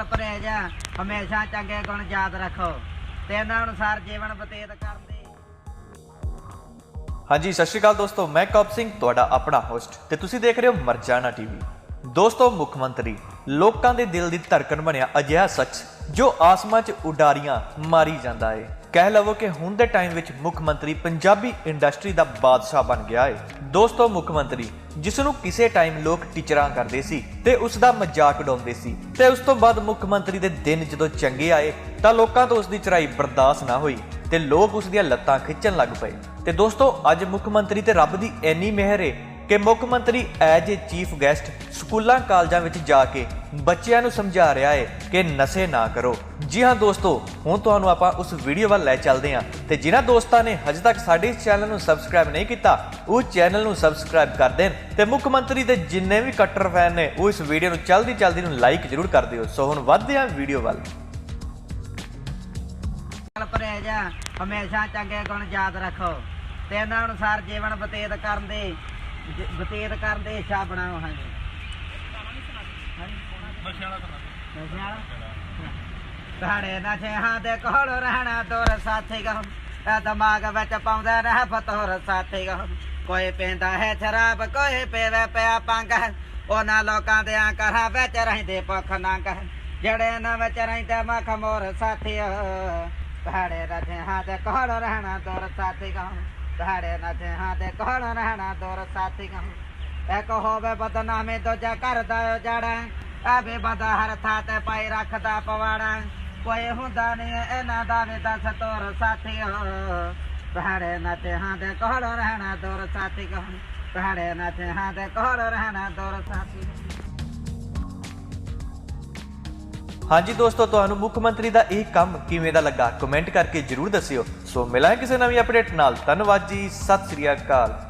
ਪਰਹੇਜ ਹਮੇਸ਼ਾ ਚੰਗੇ ਗੁਣ ਯਾਦ ਰੱਖੋ ਤੇ ਇਹਨਾਂ ਅਨੁਸਾਰ ਜੀਵਨ ਬਤੀਤ ਕਰਨ ਹਾਂਜੀ, ਸਤਿ ਸ਼੍ਰੀ ਅਕਾਲ ਦੋਸਤੋ, ਮੈਂ ਕੌਪ ਸਿੰਘ, ਤੁਹਾਡਾ ਆਪਣਾ ਹੋਸਟ ਤੇ ਤੁਸੀਂ ਦੇਖ ਰਹੇ ਹੋ ਮਰਜਾਨਾ ਟੀਵੀ ਦੋਸਤੋ, ਮੁੱਖ ਮੰਤਰੀ, ਲੋਕਾਂ ਦੇ ਦਿਲ ਦੀ ਧੜਕਣ ਬਣਿਆ ਅਜਿਹਾ ਸੱਚ ਜੋ ਆਸਮਾਨ 'ਚ ਉਡਾਰੀਆਂ ਮਾਰੀ ਜਾਂਦਾ ਏ। ਕਹਿ ਲਵੋ ਕਿ ਹੁਣ ਦੇ ਟਾਈਮ ਵਿੱਚ ਮੁੱਖ ਮੰਤਰੀ ਪੰਜਾਬੀ ਇੰਡਸਟਰੀ ਦਾ ਬਾਦਸ਼ਾਹ ਬਣ ਗਿਆ ਹੈ ਦੋਸਤੋ, ਮੁੱਖ ਮੰਤਰੀ ਜਿਸ ਨੂੰ ਕਿਸੇ ਟਾਈਮ ਲੋਕ ਟੀਚਰਾਂ ਕਰਦੇ ਸੀ ਤੇ ਉਸ ਦਾ ਮਜ਼ਾਕ ਉਡਾਉਂਦੇ ਸੀ ਤੇ ਉਸ ਤੋਂ ਬਾਅਦ ਮੁੱਖ ਮੰਤਰੀ ਦੇ ਦਿਨ ਜਦੋਂ ਚੰਗੇ ਆਏ, ਤਾਂ ਲੋਕਾਂ ਤੋਂ ਉਸ ਦੀ ਚੜਾਈ ਬਰਦਾਸ਼ਤ ਨਾ ਹੋਈ ਤੇ ਲੋਕ ਉਸ ਦੀਆਂ ਲੱਤਾਂ ਖਿੱਚਣ ਲੱਗ ਪਏ। ਤੇ ਦੋਸਤੋ, ਅੱਜ ਮੁੱਖ ਮੰਤਰੀ ਤੇ ਰੱਬ ਦੀ ਇੰਨੀ ਮਿਹਰ ਏ ਕਿ ਮੁੱਖ ਮੰਤਰੀ ਐਜ ਏ ਚੀਫ ਗੈਸਟ ਸਕੂਲਾਂ ਕਾਲਜਾਂ ਵਿੱਚ ਜਾ ਕੇ ਬੱਚਿਆਂ ਨੂੰ ਸਮਝਾ ਰਿਹਾ ਹੈ ਕਿ ਨਸ਼ੇ ਨਾ ਕਰੋ। ਜੀ ਹਾਂ ਦੋਸਤੋ, ਹੁਣ ਤੁਹਾਨੂੰ ਆਪਾਂ ਉਸ ਵੀਡੀਓ ਵੱਲ ਲੈ ਚੱਲਦੇ ਹਾਂ ਤੇ ਜਿਨ੍ਹਾਂ ਦੋਸਤਾਂ ਨੇ ਹਜੇ ਤੱਕ ਸਾਡੇ ਇਸ ਚੈਨਲ ਨੂੰ ਸਬਸਕ੍ਰਾਈਬ ਨਹੀਂ ਕੀਤਾ, ਉਹ ਚੈਨਲ ਨੂੰ ਸਬਸਕ੍ਰਾਈਬ ਕਰ ਦੇਣ ਤੇ ਮੁੱਖ ਮੰਤਰੀ ਦੇ ਜਿੰਨੇ ਵੀ ਕੱਟਰ ਫੈਨ ਨੇ, ਉਹ ਇਸ ਵੀਡੀਓ ਨੂੰ ਜਲਦੀ ਜਲਦੀ ਨੂੰ ਲਾਈਕ ਜ਼ਰੂਰ ਕਰ ਦਿਓ। ਸੋ ਹੁਣ ਵੱਧਦੇ ਹਾਂ ਵੀਡੀਓ ਵੱਲ। ਨਾਲ ਪਰਹੇਜ, ਹਮੇਸ਼ਾ ਚੰਗੇ ਗੁਣ ਯਾਦ ਰੱਖੋ ਤੇ ਇਹਨਾਂ ਅਨੁਸਾਰ ਜੀਵਨ ਬਤੀਤ ਕਰਨ ਦੀ ਜ- ਬਤੀਤ ਕਰਨ ਦੀ ਇੱਛਾ ਬਣਾਓ ਨਸ਼ਿਆਂ ਵਾਲਾ ਤੁਹਾਡੇ ਨਸ਼ਿਆਂ ਦੇ ਕੋਲ ਰਹਿਣਾ ਦੂਰ ਸਾਥੀ ਗਮ ਇਹ ਦਿਮਾਗ ਵਿੱਚ ਪਾਉਂਦਾ ਰਹਿ ਫਤੋਰ ਸਾਥੀ ਗਮ ਕੋਈ ਪੀਂਦਾ ਹੈ ਸ਼ਰਾਬ, ਕੋਈ ਪੀਵੇ ਪਿਆ ਪੰਗ। ਉਹਨਾਂ ਲੋਕਾਂ ਦੇ ਘਰਾਂ ਵਿੱਚ ਰਹਿੰਦੇ ਭੁੱਖ ਨੰਗ। ਜਿਹੜੇ ਨਾ ਵਿੱਚ ਰਹਿੰਦੇ ਮੱਖ ਮੋਰ ਸਾਥੀ ਤੁਹਾਡੇ ਨਸ਼ਿਆਂ ਦੇ ਕੋਲ ਰਹਿਣਾ ਦੂਰ ਸਾਥੀ ਗਮ ਤੁਹਾਡੇ ਨਸ਼ਿਆਂ ਦੇ ਕੋਲ ਰਹਿਣਾ ਦੂਰ ਸਾਥੀ ਗਮ ਇੱਕ ਹੋਵੇ ਬਦਨਾਮੀ, ਦੂਜਾ ਕਰਦਾ ਜੜਾ ਐਵੇਂ ਬੰਦਾ ਹਰ ਥਾਂ ਤੇ ਪਾਈ ਰੱਖਦਾ ਪਵਾੜਾ। ਕੋਈ ਹੁੰਦਾ ਨਹੀਂ, ਇਹਨਾਂ ਦਾ ਵੀ ਦੱਸ ਤੋਰ ਸਾਥੀਓ। ਪਹਾੜੇ ਨਤੇ ਹਾਂ ਦੇ ਕੋਲ ਰਹਿਣਾ ਦੂਰ ਸਾਥੀ ਕੋ ਪਹਾੜੇ ਨਤੇ ਹਾਂ ਦੇ ਕੋਲ ਰਹਿਣਾ ਦੂਰ ਸਾਥੀ ਹਾਂਜੀ ਦੋਸਤੋ, ਤੁਹਾਨੂੰ ਮੁੱਖ ਮੰਤਰੀ ਦਾ ਇਹ ਕੰਮ ਕਿਵੇਂ ਦਾ ਲੱਗਾ? ਕਮੈਂਟ ਕਰਕੇ ਜਰੂਰ ਦੱਸਿਓ। ਸੋ ਮਿਲਾਂਗੇ ਕਿਸੇ ਨਵੀਂ ਅਪਡੇਟ ਨਾਲ। ਧੰਨਵਾਦ ਜੀ। ਸਤਿ ਸ੍ਰੀ ਅਕਾਲ।